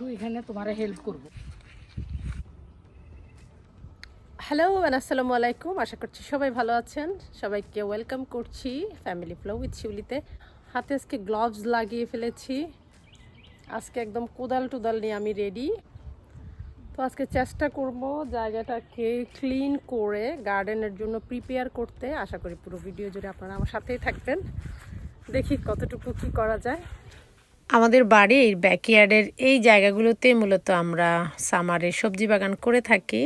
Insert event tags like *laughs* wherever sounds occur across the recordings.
একটু এখানে তোমার হেল্প করব। হ্যালো আসসালামু আলাইকুম। আশা করছি সবাই ভালো আছেন। সবাইকে ওয়েলকাম করছি ফ্যামিলি ফ্লো উইথ শিউলিতে। হাতে আজকে গ্লাভস লাগিয়ে ফেলেছি। আজকে একদম কোদাল টোদাল নিয়ে আমি রেডি তো আজকে চেষ্টা করব জায়গাটাকে ক্লিন করে গার্ডেনের জন্য প্রিপেয়ার করতে। আশা করি পুরো ভিডিও জুড়ে আপনারা আমার সাথেই থাকবেন। দেখি কতটুকু কি করা যায়। আমাদের বাড়ির ব্যাকইয়ার্ডের এই জায়গাগুলোতে মূলত আমরা সামারে সবজি বাগান করে থাকি।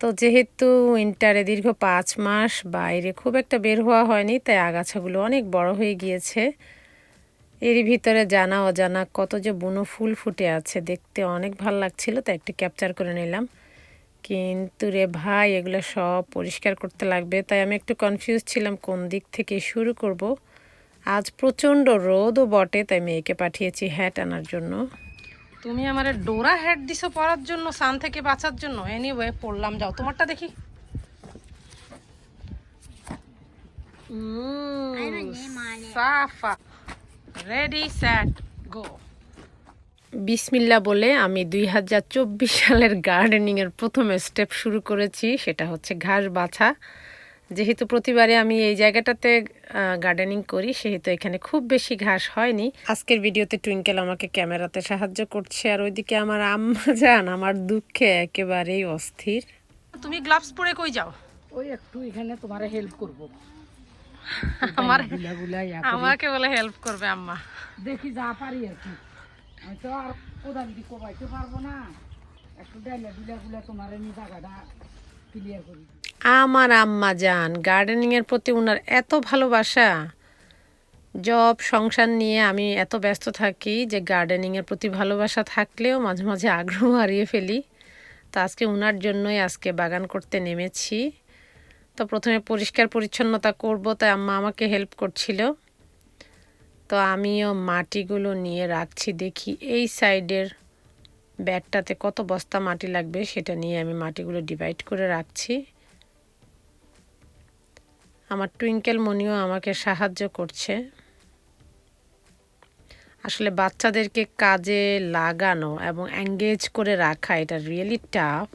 তো যেহেতু উইন্টারে দীর্ঘ পাঁচ মাস বাইরে খুব একটা বের হওয়া হয়নি, তাই আগাছাগুলো অনেক বড় হয়ে গিয়েছে। এরই ভিতরে জানা অজানা কত যে বুনো ফুল ফুটে আছে, দেখতে অনেক ভালো লাগছিল, তাই একটু ক্যাপচার করে নিলাম। কিন্তু রে ভাই, এগুলো সব পরিষ্কার করতে লাগবে, তাই আমি একটু কনফিউজ ছিলাম কোন দিক থেকে শুরু করব। প্রচণ্ড রোদও বটে তাই মেয়েকে পাঠিয়েছি হ্যাট আনার জন্য। তুমি আমার ডোরা হ্যাট দিছো পরার জন্য সান থেকে বাঁচার জন্য। এনিওয়ে পড়লাম যাও তোমারটা দেখি। সাফা। রেডি সেট গো বিসমিল্লা বলে আমি দুই হাজার চব্বিশ সালের গার্ডেনিংয়ের প্রথম স্টেপ শুরু করেছি সেটা হচ্ছে ঘাস বাছা। যেহেতু প্রতিবারে আমি এই জায়গাটাতে গার্ডেনিং করি সেহেতু এখানে খুব বেশি ঘাস হয়নি। আজকের ভিডিওতে টুইঙ্কেল আমাকে ক্যামেরাতে সাহায্য করছে আর ওইদিকে আমার আম্মা *laughs* যান আমার দুঃখে একেবারেই অস্থির। তুমি গ্লাভস পরে কই যাও? ওই একটু এখানে তোমার হেল্প করব। আমার ইয়া আমাকে বলে হেল্প করবে আম্মা। দেখি যা পারি আর কি। আমি তো আর কোদাল দিয়ে কোবাইতে পারব না। একটু ডাইলা দুলা গুলা তোমার আমি জায়গাটা ক্লিয়ার করি আমার আম্মা যান। গার্ডেনিংয়ের প্রতি ওনার এত ভালোবাসা। জব সংসার নিয়ে আমি এত ব্যস্ত থাকি যে গার্ডেনিংয়ের প্রতি ভালোবাসা থাকলেও মাঝে মাঝে আগ্রহ হারিয়ে ফেলি। তো আজকে ওনার জন্যই আজকে বাগান করতে নেমেছি। তো প্রথমে পরিষ্কার পরিচ্ছন্নতা করব, তাই আম্মা আমাকে হেল্প করছিল। তো আমিও মাটিগুলো নিয়ে রাখছি, দেখি এই সাইডের ব্যাগটাতে কত বস্তা মাটি লাগবে সেটা নিয়ে আমি মাটিগুলো ডিভাইড করে রাখছি। আমার টুইঙ্কেল মনিও আমাকে সাহায্য করছে। আসলে বাচ্চাদেরকে কাজে লাগানো এবং এঙ্গেজ করে রাখা এটা রিয়েলি টাফ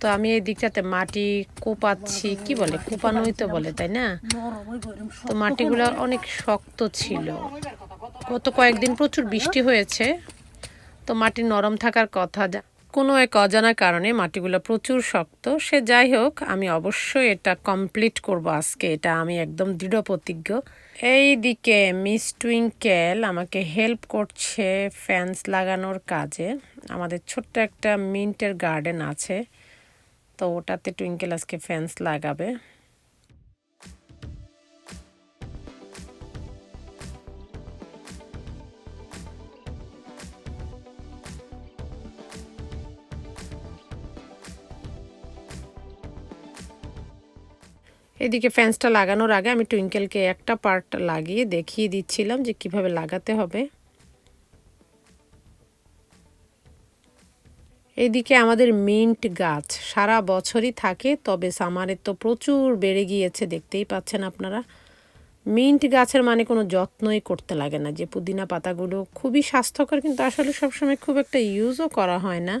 তো আমি এই দিকটাতে মাটি কোপাচ্ছি কি বলে? কোপানোই তো বলে তাই না? তো মাটিগুলো অনেক শক্ত ছিল। গত কয়েকদিন প্রচুর বৃষ্টি হয়েছে তো মাটি নরম থাকার কথা যা- কোনো এক অজানা কারণে মাটিগুলো প্রচুর শক্ত, সে যাই হোক, আমি অবশ্যই এটা কমপ্লিট করব আজকে। এটা আমি একদম দৃঢ় প্রতিজ্ঞ। এই দিকে মিস টুইঙ্কেল আমাকে হেল্প করছে ফ্যান্স লাগানোর কাজে। আমাদের ছোট্ট একটা মিন্টের গার্ডেন আছে, তো ওটাতে টুইঙ্কেল আজকে ফ্যান্স লাগাবে। এদিকে ফ্যান্সটা লাগানোর আগে আমি টুইঙ্কেলকে একটা পার্ট লাগিয়ে দেখিয়ে দিচ্ছিলাম যে কীভাবে লাগাতে হবে। এদিকে আমাদের মিন্ট গাছ সারা বছরই থাকে, তবে সামারের তো প্রচুর বেড়ে গিয়েছে, দেখতেই পাচ্ছেন আপনারা। মিন্ট গাছের মানে কোনো যত্নই করতে লাগে না, যে পুদিনা পাতাগুলো খুবই স্বাস্থ্যকর, কিন্তু আসলে সবসময় খুব একটা ইউজও করা হয় না।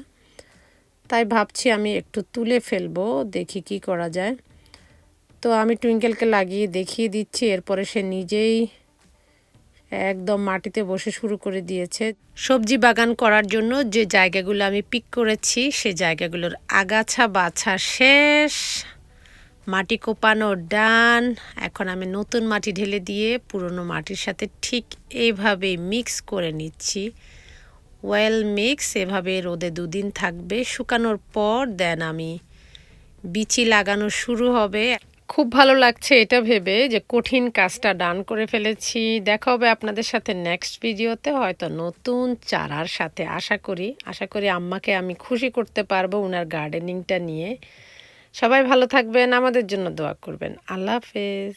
তাই ভাবছি আমি একটু তুলে ফেলব, দেখি কি করা যায়। তো আমি টুইঙ্কেলকে লাগিয়ে দেখিয়ে দিচ্ছি, এরপরে সে নিজেই একদম মাটিতে বসে শুরু করে দিয়েছে। সবজি বাগান করার জন্য যে জায়গাগুলো আমি পিক করেছি, সে জায়গাগুলোর আগাছা বাছা শেষ। মাটি কোপানো ডান। এখন আমি নতুন মাটি ঢেলে দিয়ে পুরনো মাটির সাথে ঠিক এইভাবে মিক্স করে নিচ্ছি। ওয়েল মিক্স, এভাবে রোদে দুদিন থাকবে। শুকানোর পর দেন আমি বিচি লাগানো শুরু হবে। খুব ভালো লাগছে এটা ভেবে যে কঠিন কাজটা ডান করে ফেলেছি। দেখা হবে আপনাদের সাথে নেক্সট ভিডিওতে হয়তো নতুন চারার সাথে আশা করি। আশা করি আম্মাকে আমি খুশি করতে পারব ওনার গার্ডেনিংটা নিয়ে। সবাই ভালো থাকবেন, আমাদের জন্য দোয়া করবেন। আল্লাহ হাফেজ।